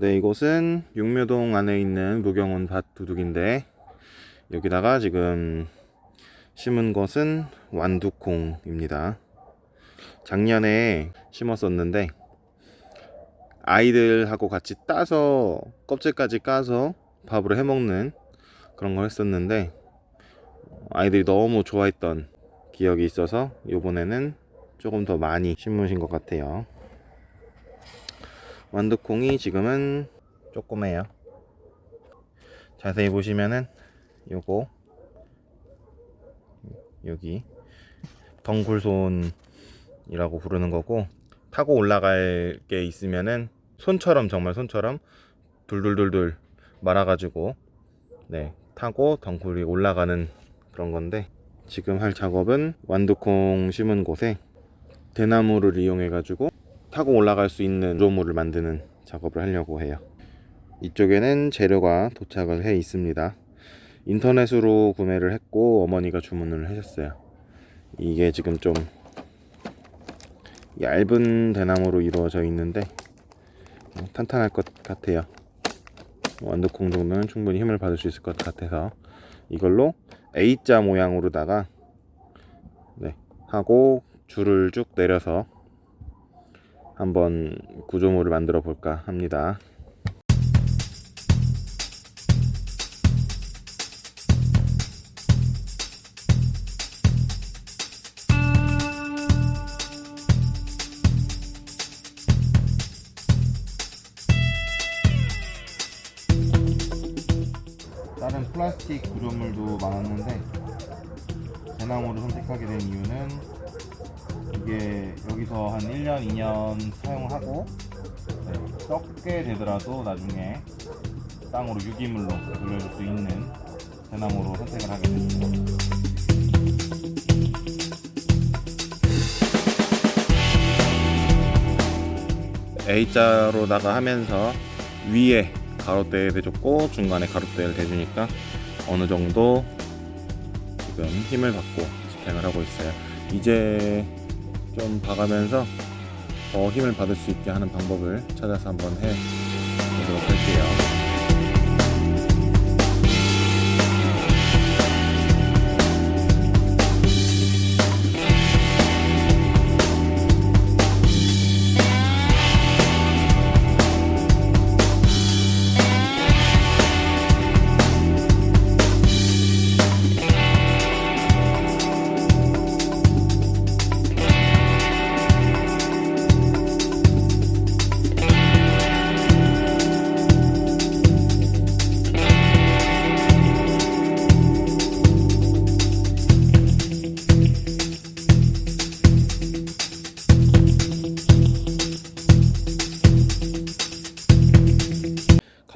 네, 이곳은 육묘동 안에 있는 무경원 밭 두둑인데 여기다가 지금 심은 것은 완두콩입니다. 작년에 심었었는데 아이들하고 같이 따서 껍질까지 까서 밥으로 해 먹는 그런 걸 했었는데 아이들이 너무 좋아했던 기억이 있어서 이번에는 조금 더 많이 심으신 것 같아요. 완두콩이 지금은 조그매요. 자세히 보시면은 요거 여기 덩굴손이라고 부르는 거고 타고 올라갈 게 있으면은 손처럼 정말 손처럼 둘둘둘둘 말아가지고 네 타고 덩굴이 올라가는 그런 건데 지금 할 작업은 완두콩 심은 곳에 대나무를 이용해 가지고 타고 올라갈 수 있는 구조물을 만드는 작업을 하려고 해요. 이쪽에는 재료가 도착을 해 있습니다. 인터넷으로 구매를 했고 어머니가 주문을 하셨어요. 이게 지금 좀 얇은 대나무로 이루어져 있는데 어, 탄탄할 것 같아요. 완두콩 정도는 충분히 힘을 받을 수 있을 것 같아서 이걸로 A자 모양으로다가 네, 하고 줄을 쭉 내려서 한번 구조물을 만들어 볼까 합니다. 다른 플라스틱 구조물도 많았는데 대나무를 선택하게 된 이유는 이게 여기서 한 1년, 2년 사용하고 네, 썩게 되더라도 나중에 땅으로 유기물로 돌려줄 수 있는 대나무로 선택을 하게 됐습니다. A자로다가 하면서 위에 가로대를 대줬고 중간에 가로대를 대주니까 어느 정도 지금 힘을 받고 집행을 하고 있어요. 이제 좀 봐가면서 더 힘을 받을 수 있게 하는 방법을 찾아서 한번 해 보도록 할게요.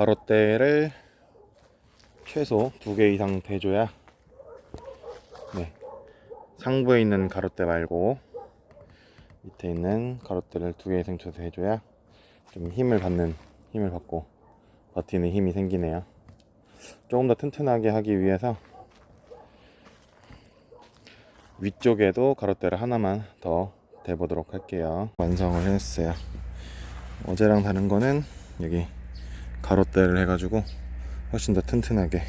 가로대를 최소 두 개 이상 대줘야 네. 상부에 있는 가로대 말고 밑에 있는 가로대를 두 개 이상 쳐서 해줘야 좀 힘을 받는 힘을 받고 버티는 힘이 생기네요. 조금 더 튼튼하게 하기 위해서 위쪽에도 가로대를 하나만 더 대보도록 할게요. 완성을 했어요. 어제랑 다른 거는 여기 가로대를 해가지고 훨씬 더 튼튼하게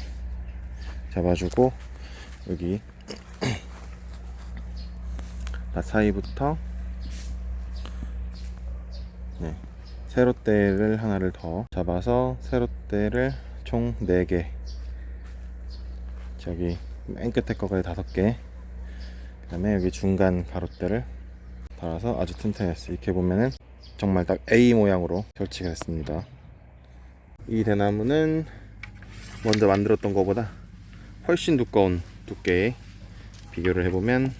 잡아주고 여기 밭 사이부터 네, 세로대를 하나를 더 잡아서 세로대를 총 4개 저기 맨 끝에 거가 5개 그 다음에 여기 중간 가로대를 달아서 아주 튼튼했어요. 이렇게 보면은 정말 딱 A 모양으로 설치가 됐습니다 이 대나무는 먼저 만들었던 것보다 훨씬 두꺼운 두께에 비교를 해보면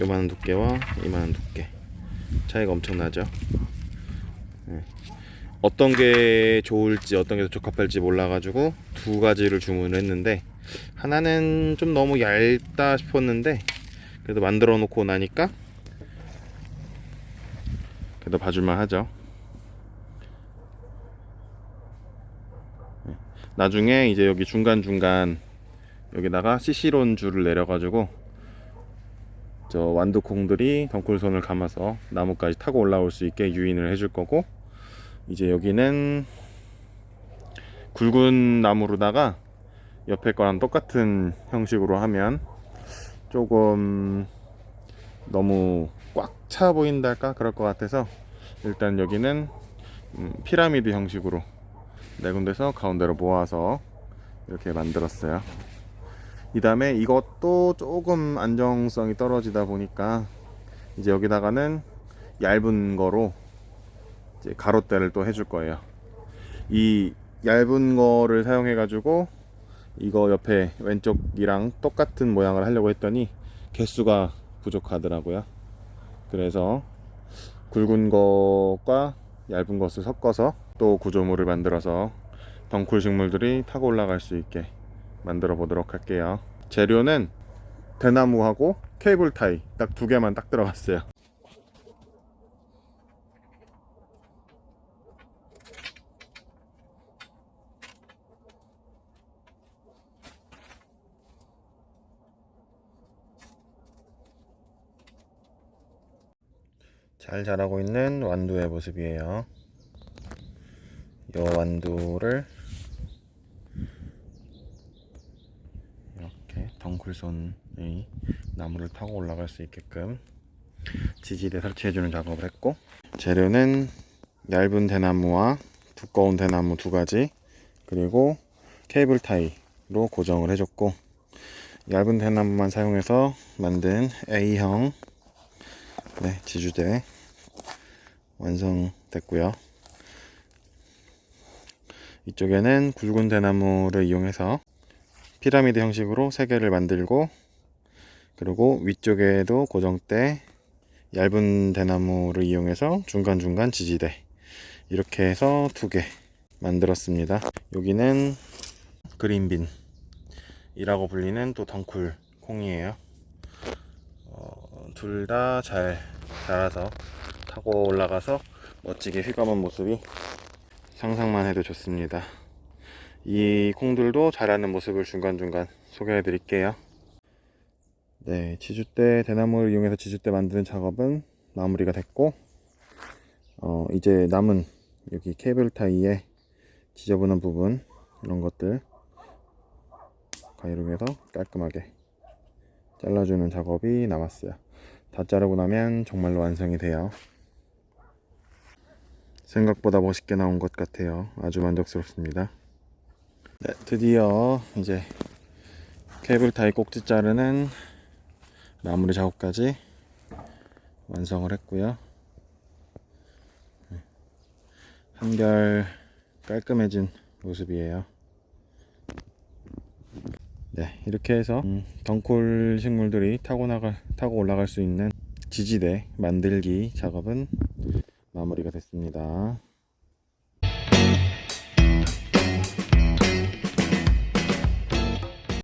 요만한 두께와 이만한 두께 차이가 엄청나죠 네. 어떤 게 좋을지 어떤 게 더 적합할지 몰라가지고 두 가지를 주문을 했는데 하나는 좀 너무 얇다 싶었는데 그래도 만들어 놓고 나니까 그래도 봐줄만 하죠 나중에 이제 여기 중간중간 여기다가 CC론 줄을 내려가지고 저 완두콩들이 덩굴손을 감아서 나무까지 타고 올라올 수 있게 유인을 해줄 거고 이제 여기는 굵은 나무로다가 옆에 거랑 똑같은 형식으로 하면 조금 너무 꽉 차 보인달까? 그럴 것 같아서 일단 여기는 음, 피라미드 형식으로 네 군데서 가운데로 모아서 이렇게 만들었어요. 이 다음에 이것도 조금 안정성이 떨어지다 보니까 이제 여기다가는 얇은 거로 이제 가로대를 또 해줄 거예요. 이 얇은 거를 사용해 가지고 이거 옆에 왼쪽이랑 똑같은 모양을 하려고 했더니 개수가 부족하더라고요. 그래서 굵은 것과 얇은 것을 섞어서 또 구조물을 만들어서 덩쿨 식물들이 타고 올라갈 수 있게 만들어 보도록 할게요. 재료는 대나무하고 케이블 타이 딱 두 개만 딱 들어갔어요. 잘 자라고 있는 완두의 모습이에요. 이 완두를 이렇게 덩굴손이 나무를 타고 올라갈 수 있게끔 지지대 설치해주는 작업을 했고 재료는 얇은 대나무와 두꺼운 대나무 두 가지 그리고 케이블 타이로 고정을 해줬고 얇은 대나무만 사용해서 만든 A형 네, 지주대 완성됐고요. 이쪽에는 굵은 대나무를 이용해서 피라미드 형식으로 세 개를 만들고 그리고 위쪽에도 고정대 얇은 대나무를 이용해서 중간중간 지지대 이렇게 해서 두 개 만들었습니다. 여기는 그린빈 이라고 불리는 또 덩쿨 콩이에요. 어, 둘 다 잘 자라서 타고 올라가서 멋지게 휘감은 모습이 상상만 해도 좋습니다. 이 콩들도 자라는 모습을 중간중간 소개해 드릴게요. 네, 지주대 대나무를 이용해서 지주대 만드는 작업은 마무리가 됐고 어, 이제 남은 여기 케이블 타이에 지저분한 부분 이런 것들 가위로 해서 깔끔하게 잘라주는 작업이 남았어요. 다 자르고 나면 정말로 완성이 돼요. 생각보다 멋있게 나온 것 같아요. 아주 만족스럽습니다. 네, 드디어 이제 케이블 타이 꼭지 자르는 마무리 작업까지 완성을 했고요. 네, 한결 깔끔해진 모습이에요. 네, 이렇게 해서 음, 덩굴 식물들이 타고 나갈 타고 올라갈 수 있는 지지대 만들기 작업은 마무리가 됐습니다.